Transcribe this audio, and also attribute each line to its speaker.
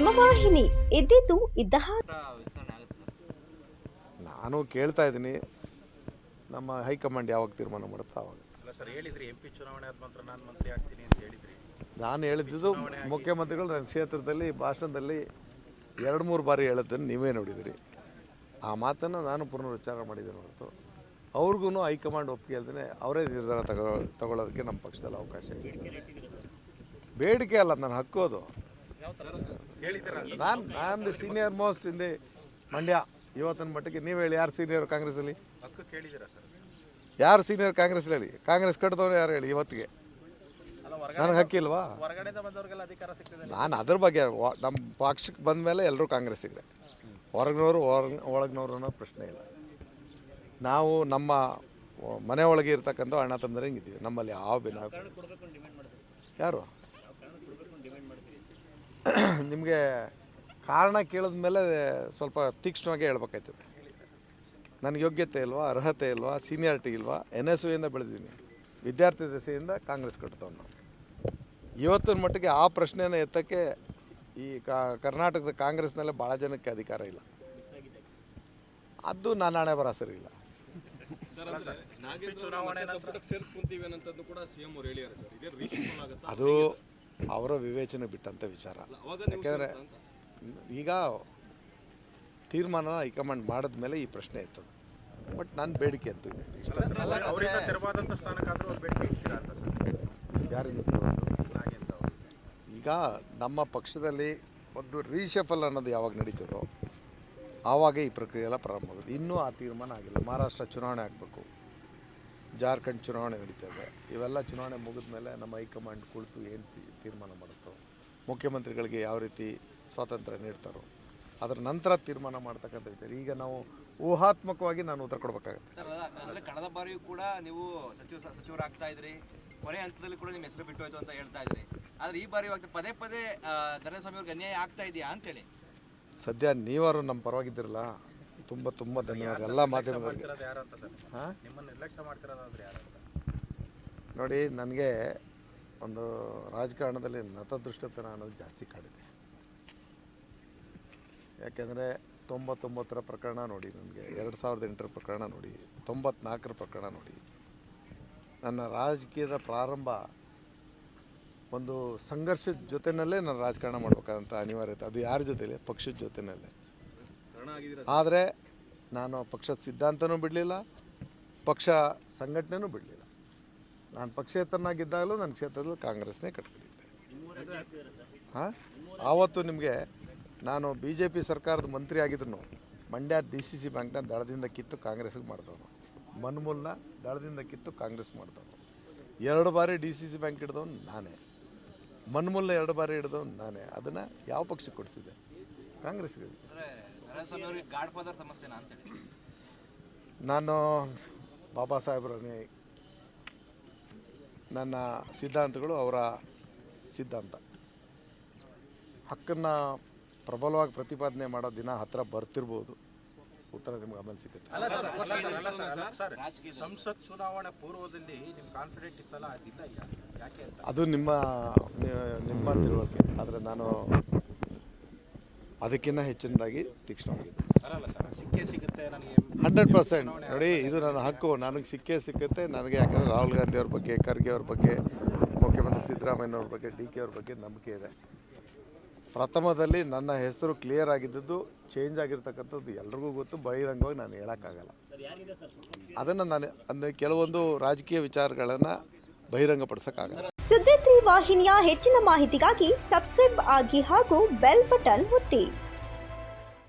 Speaker 1: ಹಿಮವಾಹಿನಿ ಇದ್ದಿದ್ದು ಇದ್ದ
Speaker 2: ನಾನು ಕೇಳ್ತಾ ಇದ್ದೀನಿ ನಮ್ಮ ಹೈಕಮಾಂಡ್ ಯಾವಾಗ ತೀರ್ಮಾನ ಮಾಡುತ್ತೆ ಆವಾಗ
Speaker 3: ಅಲ್ಲ ಸರ್ ಹೇಳಿದ್ರಿ ಎಂ ಪಿ ಚುನಾವಣೆ ಆದ ನಂತರ ನಾನು ಮಂತ್ರಿ ಆಗ್ತೀನಿ ಅಂತ ಹೇಳಿದ್ರಿ.
Speaker 2: ನಾನು ಹೇಳಿದ್ದು ಮುಖ್ಯಮಂತ್ರಿಗಳು ನನ್ನ ಕ್ಷೇತ್ರದಲ್ಲಿ ಭಾಷಣದಲ್ಲಿ ಎರಡು ಮೂರು ಬಾರಿ ಹೇಳಿದ್ದನ್ನು ನೀವೇ ನೋಡಿದಿರಿ. ಆ ಮಾತನ್ನು ನಾನು ಪುನರುಚ್ಚಾರ ಮಾಡಿದ್ದೇನೆ ಹೊರತು. ಅವ್ರಿಗೂ ಹೈಕಮಾಂಡ್ ಒಪ್ಪಿಗೆ ಅಲ್ದೇ ಅವರೇ ನಿರ್ಧಾರ ತಗೋ ತಗೊಳ್ಳೋದಕ್ಕೆ ನಮ್ಮ ಪಕ್ಷದಲ್ಲಿ ಅವಕಾಶ ಇದೆ ಬೇಡಿಕೆ ಅಲ್ಲ ನಾನು
Speaker 3: ಹಕ್ಕೋದು
Speaker 2: ನಾನು ನಾನು the senior most in the Mandya. ಇವತ್ತಿನ ಮಟ್ಟಿಗೆ ನೀವು ಹೇಳಿ ಯಾರು ಸೀನಿಯರ್ ಕಾಂಗ್ರೆಸ್ಸಲ್ಲಿ?
Speaker 3: ಸರ್?
Speaker 2: ಯಾರು ಸೀನಿಯರ್ ಕಾಂಗ್ರೆಸ್ ಹೇಳಿ? ಕಾಂಗ್ರೆಸ್ ಕಟ್ಟಿದವ್ರು ಯಾರು ಹೇಳಿ ಇವತ್ತಿಗೆ? ನನಗೆ ಹಕ್ಕಿಲ್ವಾ ನಾನು ಅದ್ರ ಬಗ್ಗೆ ವ- ನಮ್ಮ ಪಕ್ಷಕ್ಕೆ ಬಂದ ಮೇಲೆ ಎಲ್ಲರೂ ಇದ್ರೆ ಹೊರಗಿನವರು ಹೊರಗ್ ಒಳಗಿನವರು ಅನ್ನೋ ಪ್ರಶ್ನೆ ಇಲ್ಲ. ನಾವು ನಮ್ಮ ಮನೆ ಒಳಗೆ ಇರ್ತಕ್ಕಂಥ ಅಣ್ಣ ತಮ್ಮದ್ರೆ ಹಿಂಗಿದ್ದೀವಿ? ನಮ್ಮಲ್ಲಿ ಯಾವ ಭಿನ್ನ ಯಾರು? ನಿಮಗೆ ಕಾರಣ ಕೇಳಿದ ಮೇಲೆ ಸ್ವಲ್ಪ ತೀಕ್ಷ್ಣವಾಗಿ ಹೇಳ್ಬೇಕಾಯ್ತದೆ. ನನಗೆ ಯೋಗ್ಯತೆ ಇಲ್ವಾ ಅರ್ಹತೆ ಇಲ್ವಾ ಸೀನಿಯಾರಿಟಿ ಇಲ್ವಾ ಎನ್ ಎಸ್ ಯುಯಿಂದ ಬೆಳೆದೀನಿ. ವಿದ್ಯಾರ್ಥಿ ದಸೆಯಿಂದ ಕಾಂಗ್ರೆಸ್ ಕಟ್ತವ್ ನಾವು. ಇವತ್ತಿನ ಮಟ್ಟಿಗೆ ಆ ಪ್ರಶ್ನೆನ ಎತ್ತಕ್ಕೆ ಈ ಕಾ ಕರ್ನಾಟಕದ ಕಾಂಗ್ರೆಸ್ನಲ್ಲೇ ಭಾಳ ಜನಕ್ಕೆ ಅಧಿಕಾರ ಇಲ್ಲ. ಅದು ನಾನು ಹಣೆ ಬರ ಸರಿ ಇಲ್ಲ
Speaker 3: ಚುನಾವಣೆ ನಂತರ
Speaker 4: ಸೇರಿಸ್ಕೊಂತೀವಿ ಅನ್ನೋಂಥದ್ದು ಕೂಡ ಸಿಎಂ ಹೇಳಿದ್ದಾರೆ ಸರ್. ಇದೇ ರೀಶಫಲ್ ಆಗುತ್ತಾ
Speaker 2: ಅದು ಅವರ ವಿವೇಚನೆ ಬಿಟ್ಟಂಥ ವಿಚಾರ. ಯಾಕೆಂದರೆ ಈಗ ತೀರ್ಮಾನ ಹೈಕಮಾಂಡ್ ಮಾಡಿದ ಮೇಲೆ ಈ ಪ್ರಶ್ನೆ ಇರ್ತದೆ ಬಟ್ ನನ್ನ ಬೇಡಿಕೆ ಅಂತೂ ಇದೆ ಯಾರಿಂದ. ಈಗ ನಮ್ಮ ಪಕ್ಷದಲ್ಲಿ ಒಂದು ರೀಶಫಲ್ ಅನ್ನೋದು ಯಾವಾಗ ನಡೀತದೋ ಆವಾಗ ಈ ಪ್ರಕ್ರಿಯೆ ಎಲ್ಲ ಪ್ರಾರಂಭ ಆಗುತ್ತೆ. ಇನ್ನೂ ಆ ತೀರ್ಮಾನ ಆಗಿಲ್ಲ. ಮಹಾರಾಷ್ಟ್ರ ಚುನಾವಣೆ ಆಗಬೇಕು. ಜಾರ್ಖಂಡ್ ಚುನಾವಣೆ ನಡೀತದೆ. ಇವೆಲ್ಲ ಚುನಾವಣೆ ಮುಗಿದ ಮೇಲೆ ನಮ್ಮ ಹೈಕಮಾಂಡ್ ಕುಳಿತು ಏನು ತೀರ್ಮಾನ ಮಾಡುತ್ತೋ ಮುಖ್ಯಮಂತ್ರಿಗಳಿಗೆ ಯಾವ ರೀತಿ ಸ್ವಾತಂತ್ರ್ಯ ನೀಡ್ತಾರೋ ಅದರ ನಂತರ ತೀರ್ಮಾನ ಮಾಡ್ತಕ್ಕಂಥ ವಿಚಾರ. ಈಗ ನಾವು ಊಹಾತ್ಮಕವಾಗಿ ನಾನು ಉತ್ತರ ಕೊಡಬೇಕಾಗತ್ತೆ.
Speaker 4: ಕಳೆದ ಬಾರಿಯೂ ಕೂಡ ನೀವು ಸಚಿವ ಸಚಿವರಾಗ್ತಾ ಇದ್ರಿ. ಕೊನೆ ಹಂತದಲ್ಲಿ ಕೂಡ ನಿಮ್ಮ ಹೆಸರು ಬಿಟ್ಟು ಹೋಯ್ತು ಅಂತ ಹೇಳ್ತಾ ಇದ್ರಿ. ಆದರೆ ಈ ಬಾರಿ ಇವಾಗ ಪದೇ ಪದೇ ಧನಸ್ವಾಮಿ ಅವ್ರಿಗೆ ಅನ್ಯಾಯ ಆಗ್ತಾ ಇದೆಯಾ ಅಂತೇಳಿ?
Speaker 2: ಸದ್ಯ ನೀವಾರು ನಮ್ಮ ಪರವಾಗಿದ್ದಿರಲ್ಲ. ತುಂಬ ತುಂಬ ಧನ್ಯವಾದ. ಎಲ್ಲ
Speaker 3: ಮಾಧ್ಯಮದಲ್ಲಿ.
Speaker 2: ಹಾಂ? ನೋಡಿ ನನಗೆ ಒಂದು ರಾಜಕಾರಣದಲ್ಲಿ ನತದೃಷ್ಟತನ ಅನ್ನೋದು ಜಾಸ್ತಿ ಕಾಡಿದೆ. ಯಾಕೆಂದರೆ ತೊಂಬತ್ತೊಂಬತ್ತರ ಪ್ರಕರಣ ನೋಡಿ ನನಗೆ ಎರಡು ಸಾವಿರದ ಎಂಟರ ಪ್ರಕರಣ ನೋಡಿ ತೊಂಬತ್ನಾಲ್ಕರ ಪ್ರಕರಣ ನೋಡಿ. ನನ್ನ ರಾಜಕೀಯದ ಪ್ರಾರಂಭ ಒಂದು ಸಂಘರ್ಷದ ಜೊತೆಯಲ್ಲೇ ನಾನು ರಾಜಕಾರಣ ಮಾಡಬೇಕಾದಂಥ ಅನಿವಾರ್ಯತೆ. ಅದು ಯಾರ ಜೊತೆಯಲ್ಲಿ ಪಕ್ಷದ ಜೊತೆಯಲ್ಲೇ ಆದರೆ ನಾನು ಪಕ್ಷದ ಸಿದ್ಧಾಂತನೂ ಬಿಡಲಿಲ್ಲ, ಪಕ್ಷ ಸಂಘಟನೆನೂ ಬಿಡಲಿಲ್ಲ. ನಾನು ಪಕ್ಷೇತರನಾಗಿದ್ದಾಗಲೂ ನನ್ನ ಕ್ಷೇತ್ರದಲ್ಲಿ ಕಾಂಗ್ರೆಸ್ನೇ ಕಟ್ಕೊಂಡಿದ್ದೆ. ಹಾಂ? ಆವತ್ತು ನಿಮಗೆ ನಾನು ಬಿ ಜೆ ಪಿ ಸರ್ಕಾರದ ಮಂತ್ರಿ ಆಗಿದ್ರು ಮಂಡ್ಯ ಡಿ ಸಿ ಸಿ ಬ್ಯಾಂಕ್ನ ದಳದಿಂದ ಕಿತ್ತು ಕಾಂಗ್ರೆಸ್ಗೆ ಮಾಡಿದವನು. ಮನ್ಮೂಲ್ನ ದಳದಿಂದ ಕಿತ್ತು ಕಾಂಗ್ರೆಸ್ ಮಾಡಿದವನು. ಎರಡು ಬಾರಿ ಡಿ ಸಿ ಸಿ ಬ್ಯಾಂಕ್ ಹಿಡಿದವನು ನಾನೇ. ಮನ್ಮೂಲ್ನ ಎರಡು ಬಾರಿ ಹಿಡ್ದವನು ನಾನೇ. ಅದನ್ನು ಯಾವ ಪಕ್ಷಕ್ಕೆ ಕೊಡಿಸಿದೆ? ಕಾಂಗ್ರೆಸ್ಗೆ.
Speaker 4: ಗಾಡ್ ಫಾದರ್ ಸಮಸ್ಯೆನಾ ಅಂತೇಳಿ.
Speaker 2: ನಾನು ಬಾಬಾ ಸಾಹೇಬ್ರ ನನ್ನ ಸಿದ್ಧಾಂತಗಳು ಅವರ ಸಿದ್ಧಾಂತ. ಹಕ್ಕನ್ನು ಪ್ರಬಲವಾಗಿ ಪ್ರತಿಪಾದನೆ ಮಾಡೋ ದಿನ ಹತ್ರ ಬರ್ತಿರ್ಬೋದು. ಉತ್ತರ ನಿಮ್ಗೆ ಆಮೇಲೆ ಸಿಗುತ್ತೆ.
Speaker 3: ಸಂಸತ್ ಚುನಾವಣೆ ಪೂರ್ವದಲ್ಲಿ ನಿಮ್ಮ ಕಾನ್ಫಿಡೆಂಟ್ ಇತ್ತಲ್ಲ ಅದಿಲ್ಲ ಯಾಕೆ ಅಂತ?
Speaker 2: ಅದು ನಿಮ್ಮ ನಿಮ್ಮ ತಿಳುವಳಿಕೆ. ಆದರೆ ನಾನು ಅದಕ್ಕಿಂತ ಹೆಚ್ಚಿನದಾಗಿ ತೀಕ್ಷ್ಣವಾಗಿದೆ.
Speaker 3: ಬರಲ್ಲ ಸರ್. ಸಿಕ್ಕೇ ಸಿಗುತ್ತೆ ನನಗೆ.
Speaker 2: Hundred percent. ನೋಡಿ ಇದು. ನನ್ನ ಹಕ್ಕು. ನನಗೆ ಸಿಕ್ಕೇ ಸಿಕ್ಕುತ್ತೆ. ನನಗೆ ಯಾಕಂದರೆ ರಾಹುಲ್ ಗಾಂಧಿ ಅವ್ರ ಬಗ್ಗೆ ಖರ್ಗೆ ಅವ್ರ ಬಗ್ಗೆ ಮುಖ್ಯಮಂತ್ರಿ ಸಿದ್ದರಾಮಯ್ಯನವ್ರ ಬಗ್ಗೆ ಡಿ ಕೆ ಅವ್ರ ಬಗ್ಗೆ ನಂಬಿಕೆ ಇದೆ. ಪ್ರಥಮದಲ್ಲಿ ನನ್ನ ಹೆಸರು ಕ್ಲಿಯರ್ ಆಗಿದ್ದದ್ದು ಚೇಂಜ್ ಆಗಿರ್ತಕ್ಕಂಥದ್ದು ಎಲ್ರಿಗೂ ಗೊತ್ತು. ಬಹಿರಂಗವಾಗಿ ನಾನು ಹೇಳೋಕ್ಕಾಗಲ್ಲ. ಅದನ್ನು ನಾನು ಅಂದರೆ ಕೆಲವೊಂದು ರಾಜಕೀಯ ವಿಚಾರಗಳನ್ನು ಬಹಿರಂಗಪಡಿಸೋಕ್ಕಾಗಲ್ಲ.
Speaker 1: ಸುದ್ದಿ ವಾಹಿನಿಯ ಹೆಚ್ಚಿನ ಮಾಹಿತಿಗಾಗಿ ಸಬ್ಸ್ಕ್ರೈಬ್ ಆಗಿ ಹಾಗೂ ಬೆಲ್ ಬಟನ್ ಒತ್ತಿ.